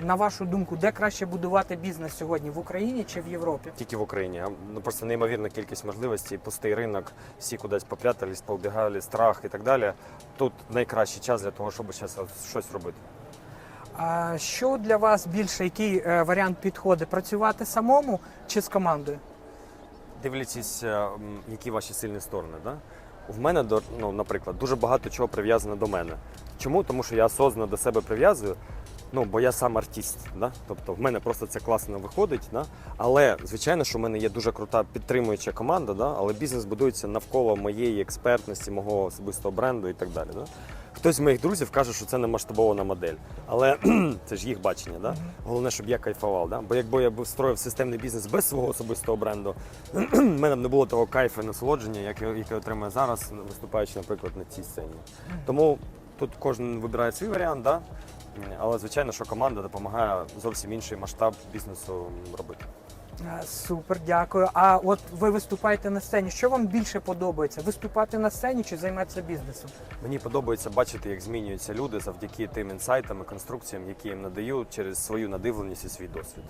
на вашу думку, де краще будувати бізнес сьогодні в Україні чи в Європі? Тільки в Україні. Ну просто неймовірна кількість можливостей, пустий ринок, всі кудись попрятались, поубігали, страх і так далі. Тут найкращий час для того, щоб зараз щось робити. А що для вас більше, який е, варіант підходить? Працювати самому чи з командою? Дивлячись, е, які ваші сильні сторони. Да? В мене, ну, наприклад, дуже багато чого прив'язано до мене. Чому? Тому що я осознанно до себе прив'язую. Ну, бо я сам артист, да? тобто в мене просто це класно виходить. Да? Але звичайно, що в мене є дуже крута підтримуюча команда, да? але бізнес будується навколо моєї експертності, мого особистого бренду і так далі. Да? Хтось з моїх друзів каже, що це не масштабована модель, але це ж їх бачення. Да? Головне, щоб я кайфував. Да? Бо якби я б строїв системний бізнес без свого особистого бренду, в мене б не було того кайфу і насолодження, яке, отримує зараз, виступаючи, наприклад, на цій сцені. Тому тут кожен вибирає свій варіант, да? але звичайно, що команда допомагає зовсім інший масштаб бізнесу робити. Супер, дякую. А от ви виступаєте на сцені. Що вам більше подобається? Виступати на сцені чи займатися бізнесом? Мені подобається бачити, як змінюються люди завдяки тим інсайтам і конструкціям, які їм надаю через свою надивленість і свій досвід.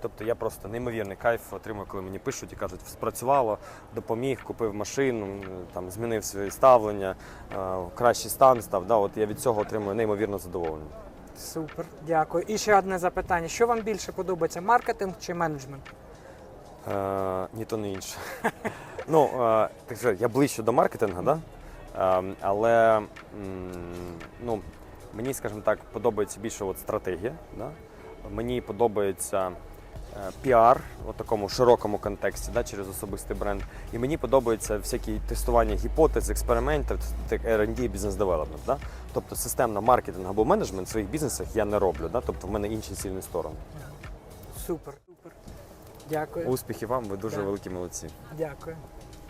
Тобто я просто неймовірний кайф отримую, коли мені пишуть і кажуть, спрацювало, допоміг, купив машину, там змінив своє ставлення, е, кращий стан став. Да, от я від цього отримую неймовірне задоволення. Супер, дякую. І ще одне запитання: що вам більше подобається: маркетинг чи менеджмент? Е, ні то, ні інше. ну, е, так що, я ближче до маркетингу, да? Е, але м, ну, мені, скажімо так, подобається більше от стратегія. Да? Мені подобається піар у такому широкому контексті, да, через особистий бренд. І мені подобається всякі тестування гіпотез, експериментів, R&D і бізнес-девелопмент. Да? Тобто системно маркетинг або менеджмент в своїх бізнесах я не роблю. Да? Тобто в мене інші сильні сторони. Супер. Супер. Дякую. Успіхів вам, ви дуже Дякую. великі молодці. Дякую.